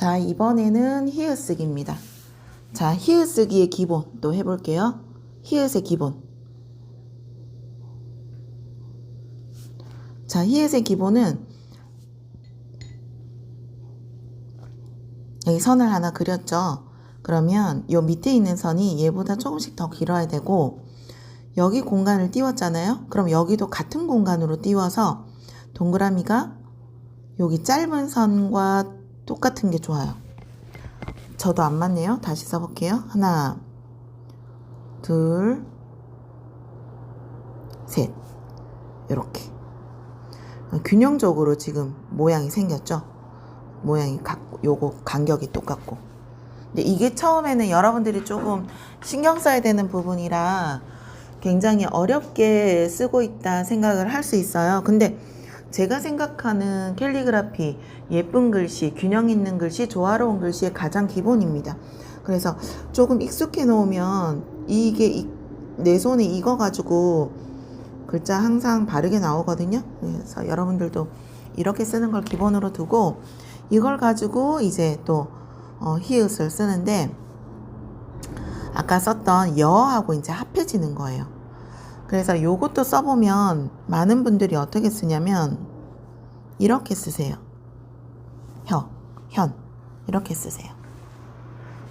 자, 이번에는 히읗쓰기입니다. 자, 히읗쓰기의 기본 또 해볼게요. 히읗의 기본. 자, 히읗의 기본은 여기 선을 하나 그렸죠. 그러면 요 밑에 있는 선이 얘보다 조금씩 더 길어야 되고 여기 공간을 띄웠잖아요. 그럼 여기도 같은 공간으로 띄워서 동그라미가 여기 짧은 선과 똑같은 게 좋아요. 저도 안 맞네요. 다시 써볼게요. 하나, 둘, 셋. 이렇게. 균형적으로 지금 모양이 생겼죠? 모양이 같고, 요거 간격이 똑같고. 근데 이게 처음에는 여러분들이 조금 신경 써야 되는 부분이라 굉장히 어렵게 쓰고 있다 생각을 할 수 있어요. 근데 제가 생각하는 캘리그라피, 예쁜 글씨, 균형 있는 글씨, 조화로운 글씨의 가장 기본입니다. 그래서 조금 익숙해 놓으면 이게 이- 내 손에 익어가지고 글자 항상 바르게 나오거든요. 그래서 여러분들도 이렇게 쓰는 걸 기본으로 두고 이걸 가지고 이제 또 어, 히읗을 쓰는데 아까 썼던 여하고 이제 합해지는 거예요. 그래서 요것도 써보면 많은 분들이 어떻게 쓰냐면 이렇게 쓰세요. 혀, 현 이렇게 쓰세요.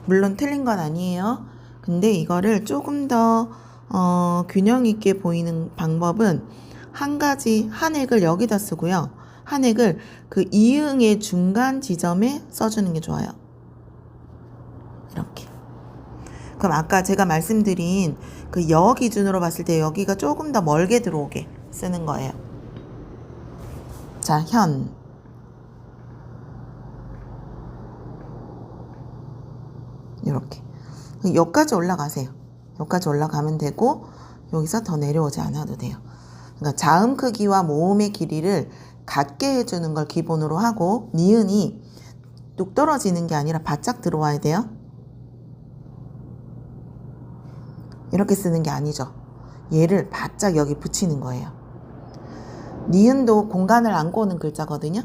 물론 틀린 건 아니에요. 근데 이거를 조금 더 어, 균형 있게 보이는 방법은 한 가지 한획을 여기다 쓰고요. 한획을 그 이응의 중간 지점에 써주는 게 좋아요. 이렇게. 그럼 아까 제가 말씀드린 그 여 기준으로 봤을 때 여기가 조금 더 멀게 들어오게 쓰는 거예요. 자, 현. 이렇게. 여기까지 올라가세요. 여기까지 올라가면 되고 여기서 더 내려오지 않아도 돼요. 그러니까 자음 크기와 모음의 길이를 같게 해주는 걸 기본으로 하고 니은이 뚝 떨어지는 게 아니라 바짝 들어와야 돼요. 이렇게 쓰는 게 아니죠. 얘를 바짝 여기 붙이는 거예요. 니은도 공간을 안고 오는 글자거든요.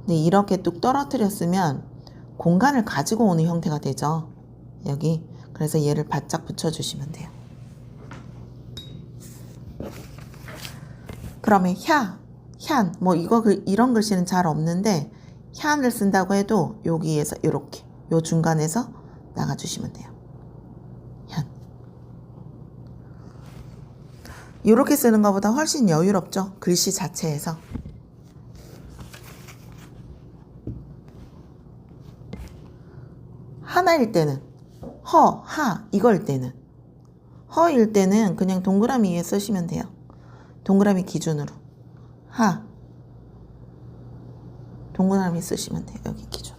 근데 이렇게 뚝 떨어뜨렸으면 공간을 가지고 오는 형태가 되죠. 여기. 그래서 얘를 바짝 붙여주시면 돼요. 그러면 혀, 현, 뭐 이거 그 이런 글씨는 잘 없는데 현을 쓴다고 해도 여기에서 이렇게 요 중간에서 나가주시면 돼요. 현. 이렇게 쓰는 것보다 훨씬 여유롭죠. 글씨 자체에서. 하나일 때는 허, 하 이걸 때는 허일 때는 그냥 동그라미 위에 쓰시면 돼요. 동그라미 기준으로 하 동그라미 쓰시면 돼요. 여기 기준.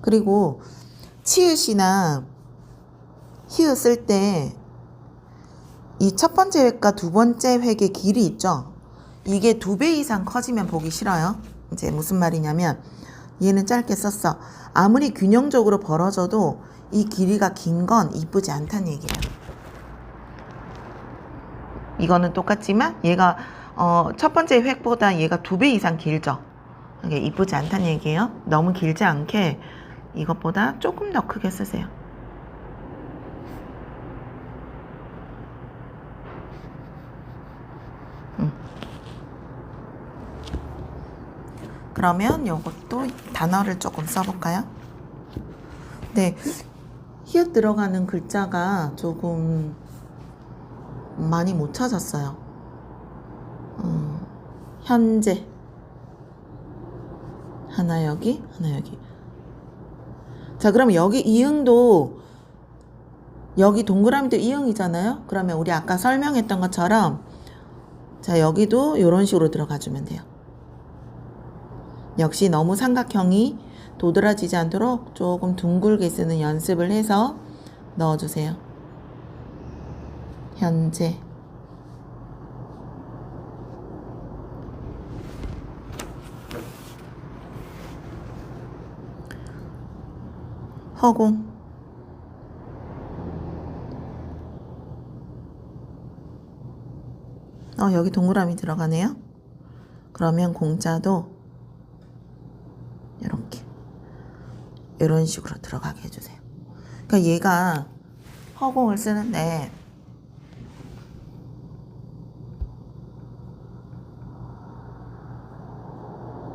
그리고 치읓이나 히읗 쓸때 이 첫 번째 획과 두 번째 획의 길이 있죠. 이게 두 배 이상 커지면 보기 싫어요. 이제 무슨 말이냐면 얘는 짧게 썼어. 아무리 균형적으로 벌어져도 이 길이가 긴 건 이쁘지 않다는 얘기예요. 이거는 똑같지만 얘가 어, 첫 번째 획보다 얘가 두 배 이상 길죠. 이게 이쁘지 않다는 얘기예요. 너무 길지 않게 이것보다 조금 더 크게 쓰세요. 그러면 요것도 단어를 조금 써볼까요? 네, 히읗 들어가는 글자가 조금 많이 못 찾았어요. 어, 현재. 하나 여기 하나 여기. 자 그럼 여기 이응도 여기 동그라미도 이응이잖아요? 그러면 우리 아까 설명했던 것처럼 자 여기도 이런 식으로 들어가 주면 돼요 역시 너무 삼각형이 도드라지지 않도록 조금 둥글게 쓰는 연습을 해서 넣어주세요. 현재. 허공. 어 여기 동그라미 들어가네요. 그러면 공짜도 이런 식으로 들어가게 해주세요. 그러니까 얘가 허공을 쓰는데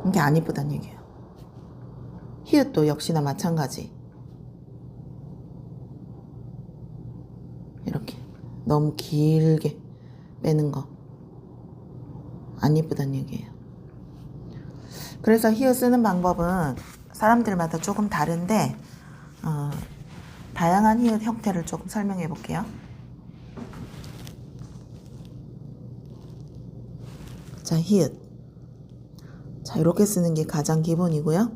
이게 안 이쁘단 얘기예요. 히읗도 역시나 마찬가지. 이렇게 너무 길게 빼는 거. 안 이쁘단 얘기예요. 그래서 히읗 쓰는 방법은 사람들마다 조금 다른데 어, 다양한 히읗 형태를 조금 설명해 볼게요. 자, 히읗. 자, 이렇게 쓰는 게 가장 기본이고요.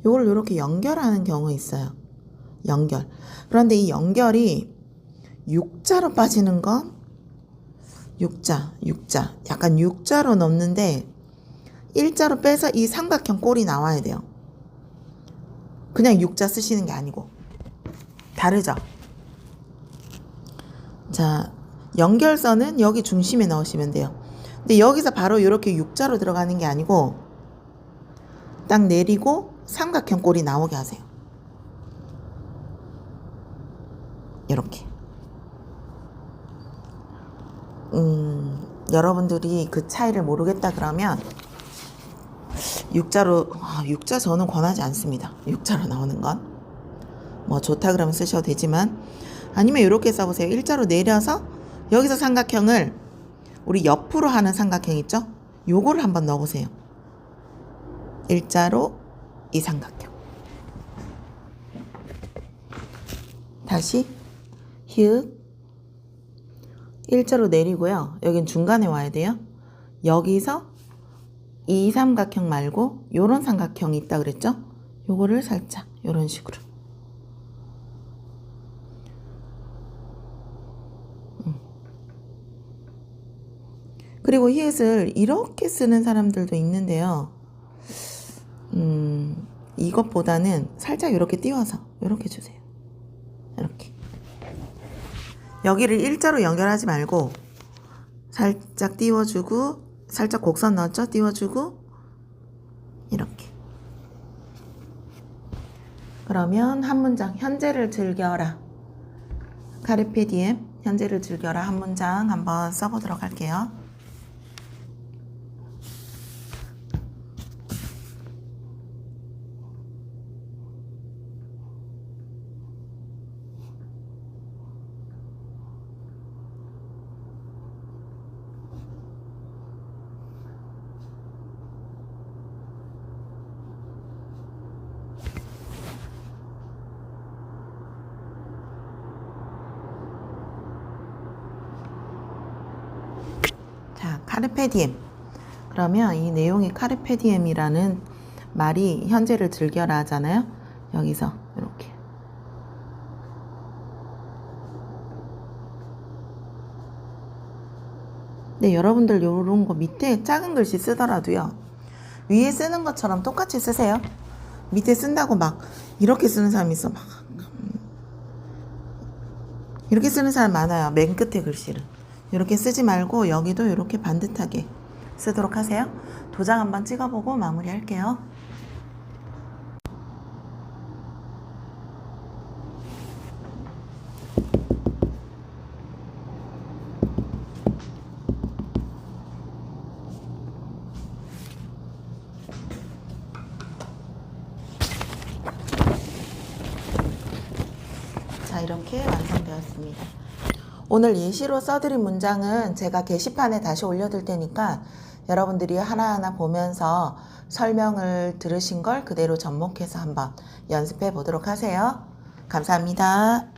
이걸 이렇게 연결하는 경우 있어요. 연결. 그런데 이 연결이 육자로 빠지는 건 육자, 육자. 약간 육자로 넘는데 일자로 빼서 이 삼각형 꼴이 나와야 돼요. 그냥 육자 쓰시는 게 아니고. 다르죠? 자, 연결선은 여기 중심에 넣으시면 돼요. 근데 여기서 바로 이렇게 육자로 들어가는 게 아니고 딱 내리고 삼각형 꼴이 나오게 하세요. 이렇게. 음, 여러분들이 그 차이를 모르겠다 그러면 육자로 아, 육자 저는 권하지 않습니다. 육자로 나오는 건. 뭐 좋다 그러면 쓰셔도 되지만 아니면 이렇게 써보세요. 일자로 내려서 여기서 삼각형을 우리 옆으로 하는 삼각형 있죠? 요거를 한번 넣어보세요. 일자로 이 삼각형. 다시 히읗 일자로 내리고요. 여긴 중간에 와야 돼요. 여기서 이 삼각형 말고 요런 삼각형이 있다 그랬죠? 요거를 살짝 요런 식으로. 음. 그리고 히읗을 이렇게 쓰는 사람들도 있는데요. 음, 이것보다는 살짝 이렇게 띄워서 이렇게 주세요. 이렇게. 여기를 일자로 연결하지 말고 살짝 띄워주고 살짝 곡선 넣었죠? 띄워주고 이렇게. 그러면 한 문장 현재를 즐겨라. 카르페 디엠 현재를 즐겨라 한 문장 한번 써보도록 할게요. 자, 카르페디엠. 그러면 이 내용이 카르페디엠이라는 말이 현재를 즐겨라 하잖아요. 여기서 이렇게. 네, 여러분들 요런 거 밑에 작은 글씨 쓰더라도요. 위에 쓰는 것처럼 똑같이 쓰세요. 밑에 쓴다고 막 이렇게 쓰는 사람 있어. 막 이렇게 쓰는 사람 많아요. 맨 끝에 글씨를. 이렇게 쓰지 말고 여기도 이렇게 반듯하게 쓰도록 하세요. 도장 한번 찍어보고 마무리할게요. 자, 이렇게 완성되었습니다. 오늘 예시로 써드린 문장은 제가 게시판에 다시 올려둘 테니까 여러분들이 하나하나 보면서 설명을 들으신 걸 그대로 접목해서 한번 연습해 보도록 하세요. 감사합니다.